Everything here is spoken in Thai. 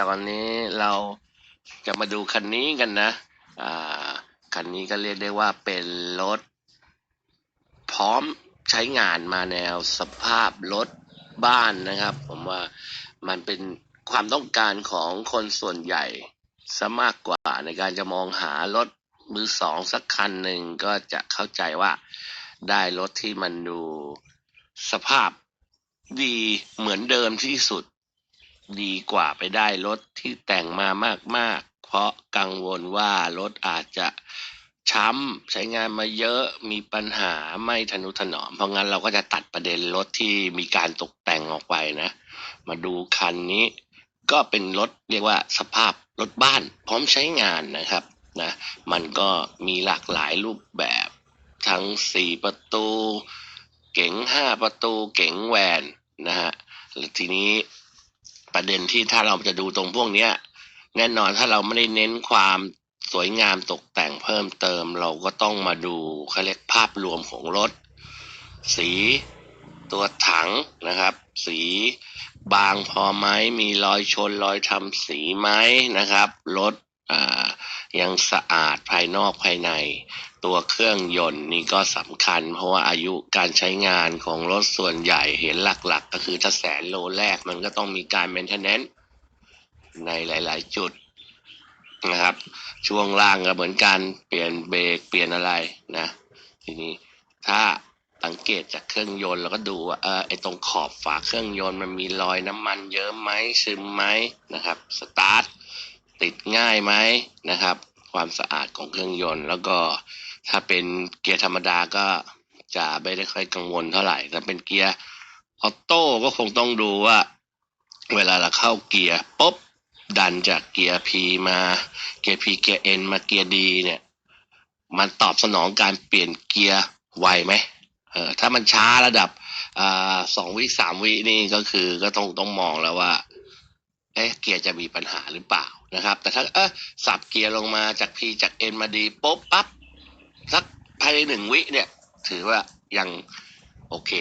ตอนนี้เราจะมาดูคันนี้กันนะ อ่า คันนี้ก็เรียกได้ว่าเป็นรถ พร้อมใช้งานมาแนวสภาพรถบ้านนะครับ ผมว่ามันเป็นความต้องการของคนส่วนใหญ่ซะมากกว่าในการจะมองหารถมือสองสักคันหนึ่งก็จะเข้าใจว่าได้รถที่มันดูสภาพดีเหมือนเดิมที่สุด ดีกว่าไปได้รถที่แต่งมามากๆ เพราะกังวลว่ารถอาจจะช้ำใช้งานมาเยอะมีปัญหาไม่ทนุถนอม เพราะงั้นเราก็จะตัดประเด็นรถที่มีการตกแต่งออกไปนะ มาดูคันนี้ ก็เป็นรถเรียกว่าสภาพรถบ้านพร้อมใช้งานนะครับนะมันก็มีหลากหลายรูปแบบ ทั้งสี่ประตู เก๋งห้าประตู เก๋งแวนนะฮะแล้วทีนี้ ประเด็นที่ถ้าเราจะดูตรงพวกเนี้ย แน่นอนถ้าเราไม่ได้เน้นความสวยงามตกแต่งเพิ่มเติม เราก็ต้องมาดูเขาเรียกภาพรวมของรถ สีตัวถังนะครับ สีบางพอไหมมีรอยชนรอยทำสีไหมนะครับรถอ่า ยังสะอาดภายนอกภายใน ตัวเครื่องยนต์นี่ก็สำคัญ เพราะว่าอายุการใช้งานของรถส่วนใหญ่เห็นหลักๆ ก็คือถ้าแสนโลแรกมันก็ต้องมีการ maintenance ในหลาย ๆ จุดนะครับ ช่วงล่างก็เหมือนกันเปลี่ยนเบรกเปลี่ยนอะไรนะ ทีนี้ถ้าสังเกตจากเครื่องยนต์เราก็ดูว่าเออไอตรงขอบฝาเครื่องยนต์มันมีรอยน้ำมันเยอะไหมซึมไหมนะครับ สตาร์ท ติดง่ายไหมนะครับ ความสะอาดของเครื่องยนต์ แล้วก็ถ้าเป็นเกียร์ธรรมดาก็จะไม่ได้ค่อยกังวลเท่าไหร่ถ้าเป็นเกียร์ออโต้ก็คงต้องดูว่า เวลาเราเข้าเกียร์ปุ๊บดันจากเกียร์ P มาเกียร์ P เกียร์ N มาเกียร์ D เนี่ย มันตอบสนองการเปลี่ยนเกียร์ไวไหมเออถ้ามันช้าระดับอ่าสองวิสามวินี่ก็คือก็ต้องต้องมองแล้วว่าเอ๊ะเกียร์จะมีปัญหาหรือเปล่า นะครับ แต่ถ้าเออสับเกียร์ลงมาจาก P จาก N มาดีปุ๊บปั๊บสักภายในหนึ่งวิเนี่ย ถือว่ายังโอเค